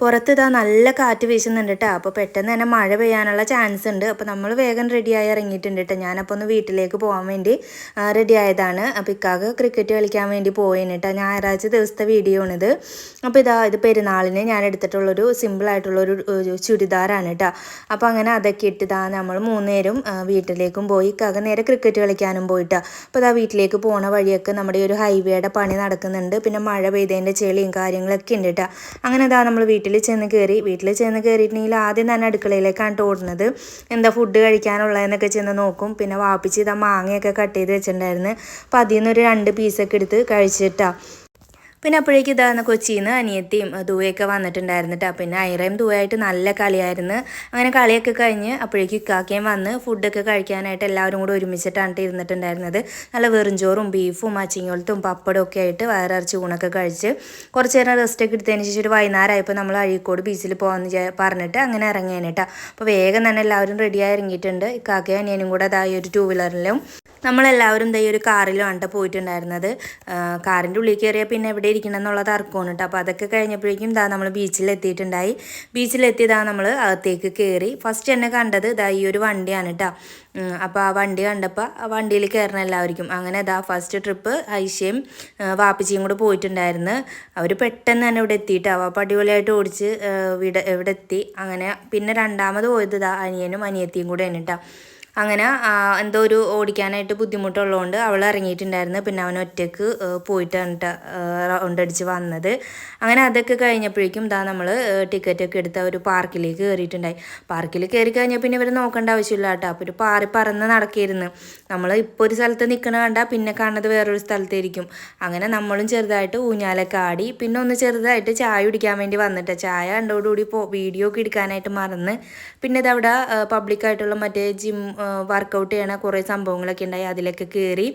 പുറത്ത് ഇതാ നല്ല കാറ്റ് വീശുന്നുണ്ട് കേട്ടോ അപ്പോൾ പെട്ടെന്ന് തന്നെ മഴ പെയ്യാനുള്ള ചാൻസ് ഉണ്ട്. അപ്പോൾ നമ്മൾ വേഗം റെഡിയായി ഇറങ്ങിയിട്ടുണ്ട് കേട്ടോ ഞാനപ്പോൾ ഒന്ന് വീട്ടിലേക്ക് പോകാൻ വേണ്ടി റെഡി ആയതാണ്. അപ്പോൾ ഇക്കാക്ക് ക്രിക്കറ്റ് കളിക്കാൻ വേണ്ടി പോയിന് കേട്ടോ ഞായറാഴ്ച ദിവസത്തെ വീഡിയോ ആണിത്. അപ്പോൾ ഇതാ ഇത് പെരുന്നാളിന് ഞാൻ എടുത്തിട്ടുള്ളൊരു സിമ്പിളായിട്ടുള്ളൊരു ചുരിദാറാണ് കേട്ടോ അപ്പോൾ അങ്ങനെ അതൊക്കെ ഇട്ട് ഇതാ നമ്മൾ മൂന്നേരും ആ, വീട്ടിലേക്കും പോയി. ഇക്കാക്ക് നേരെ ക്രിക്കറ്റ് കളിക്കാനും പോയിട്ടോ അപ്പോൾ ഇതാ വീട്ടിലേക്ക് പോണ വഴിയൊക്കെ നമ്മുടെ ഒരു ഹൈവേയുടെ പണി നടക്കുന്നുണ്ട്. പിന്നെ മഴ പെയ്തതിന്റെ ചെളിയും കാര്യങ്ങളൊക്കെ ഉണ്ട് കേട്ടോ അങ്ങനെ ഇതാ നമ്മൾ വീട്ടിൽ ചെന്ന് കയറി വീട്ടിൽ ചെന്ന് കയറിയിട്ടുണ്ടെങ്കിൽ ആദ്യം തന്നെ അടുക്കളയിലേക്കാണ് ഓടുന്നത്. എന്താ ഫുഡ് കഴിക്കാനുള്ളതെന്നൊക്കെ ചെന്ന് നോക്കും. പിന്നെ വാപ്പിച്ച് ഇതാ മാങ്ങയൊക്കെ കട്ട് ചെയ്ത് വെച്ചിട്ടുണ്ടായിരുന്നു. അപ്പോൾ അതിൽ നിന്നൊരു രണ്ട് പീസൊക്കെ എടുത്ത് കഴിച്ചിട്ടാ. പിന്നെ അപ്പോഴേക്കും ഇതാണ് കൊച്ചിയിൽ നിന്ന് അനിയത്തിയും ദൂയൊക്കെ വന്നിട്ടുണ്ടായിരുന്നു പിന്നെ ഐറയും ദൂയായിട്ട് നല്ല കളിയായിരുന്നു. അങ്ങനെ കളിയൊക്കെ കഴിഞ്ഞ് അപ്പോഴേക്കും ഇക്കാക്കയും വന്ന് ഫുഡൊക്കെ കഴിക്കാനായിട്ട് എല്ലാവരും കൂടെ ഒരുമിച്ചിട്ടാണ് ട്ടോ ഇരുന്നിട്ടുണ്ടായിരുന്നത്. നല്ല വെറുംചോറും ബീഫും അച്ചിങ്ങോളത്തും പപ്പടവും ഒക്കെ ആയിട്ട് വയറിറച്ചി ഊണൊക്കെ കഴിച്ച് കുറച്ച് നേരം റെസ്റ്റ് ഒക്കെ എടുത്തതിന് ശേഷം ഒരു വൈകുന്നേരമായപ്പോൾ നമ്മൾ അഴീക്കോട് ബീച്ചിൽ പോകാമെന്ന് പറഞ്ഞിട്ട് അങ്ങനെ ഇറങ്ങിയാണ് കേട്ടോ അപ്പോൾ വേഗം തന്നെ എല്ലാവരും റെഡിയായി ഇറങ്ങിയിട്ടുണ്ട്. ഇക്കാക്കയും അനിയനും കൂടെ അതായി ഒരു ടൂ വീലറിലും നമ്മളെല്ലാവരും ദൈ ഒരു കാറിലാണ് പോയിട്ടുണ്ടായിരുന്നത്. കാറിന്റെ ഉള്ളിൽ കയറിയാൽ പിന്നെ എവിടെ ഇരിക്കണം എന്നുള്ള തർക്കമാണ് കേട്ടോ അപ്പോൾ അതൊക്കെ കഴിഞ്ഞപ്പോഴേക്കും ഇതാ നമ്മൾ ബീച്ചിൽ എത്തിയിട്ടുണ്ടായി ബീച്ചിലെത്തി ഇതാ നമ്മൾ അകത്തേക്ക് കയറി. ഫസ്റ്റ് എന്നെ കണ്ടത് ഇതാ ഈ ഒരു വണ്ടിയാണ് കേട്ടോ അപ്പോൾ ആ വണ്ടി കണ്ടപ്പോൾ ആ വണ്ടിയിൽ കയറണം എല്ലാവർക്കും. അങ്ങനെ ഇതാ ഫസ്റ്റ് ട്രിപ്പ് ഐഷയും വാപ്പിച്ചിയും കൂടെ പോയിട്ടുണ്ടായിരുന്നു. അവർ പെട്ടെന്ന് തന്നെ ഇവിടെ എത്തിയിട്ടാവും അപ്പോൾ അടിപൊളിയായിട്ട് ഓടിച്ച് ഇവിടെ ഇവിടെ എത്തി അങ്ങനെ പിന്നെ രണ്ടാമത് പോയത് ഇതാ അനിയനും അനിയത്തിയും കൂടെ ആണ് കേട്ടോ അങ്ങനെ എന്തോ ഒരു ഓടിക്കാനായിട്ട് ബുദ്ധിമുട്ടുള്ളതുകൊണ്ട് അവൾ ഇറങ്ങിയിട്ടുണ്ടായിരുന്നു. പിന്നെ അവൻ ഒറ്റയ്ക്ക് പോയിട്ട് പോയിട്ടാണ് ട്ടോ, റൗണ്ട് അടിച്ച് വന്നത്. അങ്ങനെ അതൊക്കെ കഴിഞ്ഞപ്പോഴേക്കും ഇതാ നമ്മൾ ടിക്കറ്റൊക്കെ എടുത്ത് ഒരു പാർക്കിലേക്ക് കയറിയിട്ടുണ്ടായി. പാർക്കിൽ കയറി കഴിഞ്ഞാൽ പിന്നെ ഇവർ നോക്കേണ്ട ആവശ്യമില്ല കേട്ടോ അപ്പോൾ ഒരു പാറി പറന്ന് നടക്കിയിരുന്നു നമ്മൾ ഇപ്പോൾ ഒരു സ്ഥലത്ത് നിൽക്കണ കണ്ട പിന്നെ കാണുന്നത് വേറൊരു സ്ഥലത്തായിരിക്കും. അങ്ങനെ നമ്മളും ചെറുതായിട്ട് ഊഞ്ഞാലൊക്കെ ആടി പിന്നെ ഒന്ന് ചെറുതായിട്ട് ചായ കുടിക്കാൻ വേണ്ടി വന്നിട്ട്. ചായ കണ്ടോടുകൂടി പോ വീഡിയോ ഒക്കെ എടുക്കാനായിട്ട് മറന്ന്. പിന്നെ ഇതവിടെ പബ്ലിക്കായിട്ടുള്ള മറ്റേ ജിം വർക്കൗട്ട് ചെയ്യണ കുറേ സംഭവങ്ങളൊക്കെ ഉണ്ടായി അതിലൊക്കെ കയറി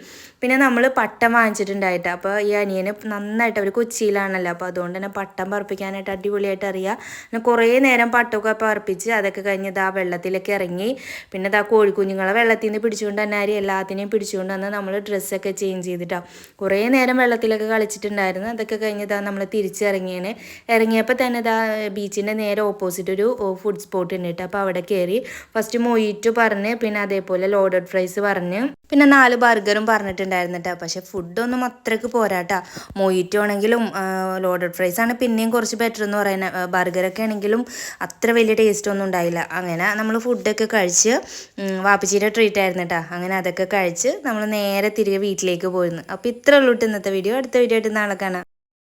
പിന്നെ നമ്മൾ പട്ടം വാങ്ങിച്ചിട്ടുണ്ടായിട്ട് അപ്പോൾ ഈ അനിയന് നന്നായിട്ട് അവർ കൊച്ചിയിലാണല്ലോ അപ്പോൾ അതുകൊണ്ട് തന്നെ പട്ടം പറപ്പിക്കാനായിട്ട് അടിപൊളിയായിട്ട് അറിയാം. പിന്നെ കുറേ നേരം പട്ടമൊക്കെ പറപ്പിച്ച് അതൊക്കെ കഴിഞ്ഞ് ഇതാ വെള്ളത്തിലൊക്കെ ഇറങ്ങി. പിന്നെ ഇതാ കോഴിക്കുഞ്ഞുങ്ങളെ വെള്ളത്തിൽ നിന്ന് പിടിച്ചുകൊണ്ട് തന്നെ ആര് എല്ലാത്തിനെയും പിടിച്ചുകൊണ്ട് വന്ന് നമ്മൾ ഡ്രസ്സൊക്കെ ചേഞ്ച് ചെയ്തിട്ടാണ് കുറേ നേരം വെള്ളത്തിലൊക്കെ കളിച്ചിട്ടുണ്ടായിരുന്നു അതൊക്കെ കഴിഞ്ഞ് ഇതാ നമ്മൾ തിരിച്ചിറങ്ങിയാണ് ഇറങ്ങിയപ്പോൾ തന്നെ ഇതാ ബീച്ചിന്റെ നേരെ ഓപ്പോസിറ്റ് ഒരു ഫുഡ് സ്പോട്ട് ഉണ്ട് കേട്ടോ അപ്പോൾ അവിടെ കയറി ഫസ്റ്റ് മൊയ്റ്റു പറഞ്ഞ് പിന്നെ അതേപോലെ ലോഡഡ് ഫ്രൈസ് പറഞ്ഞ്. പിന്നെ നാല് ബർഗറും പറഞ്ഞിട്ടുണ്ടായിരുന്നു കേട്ടോ പക്ഷെ ഫുഡൊന്നും അത്രയ്ക്ക് പോരാട്ടാ. മൊയ്റ്റോ ആണെങ്കിലും ലോഡഡ് ഫ്രൈസ് ആണ് പിന്നെയും കുറച്ച് ബെറ്റർ എന്ന് പറയുന്നത് ബർഗറൊക്കെ ആണെങ്കിലും അത്ര വലിയ ടേസ്റ്റ് ഒന്നും ഉണ്ടായില്ല. അങ്ങനെ നമ്മൾ ഫുഡൊക്കെ കഴിച്ച് വാപ്പച്ചീടെ ട്രീറ്റ് ആയിരുന്നു കേട്ടോ അങ്ങനെ അതൊക്കെ കഴിച്ച് നമ്മൾ നേരെ തിരികെ വീട്ടിലേക്ക് പോയിരുന്നു. അപ്പോൾ ഇത്ര ഉള്ളൂ ഇന്നത്തെ വീഡിയോ അടുത്ത വീഡിയോ ആയിട്ട് നാളെ കാണാം.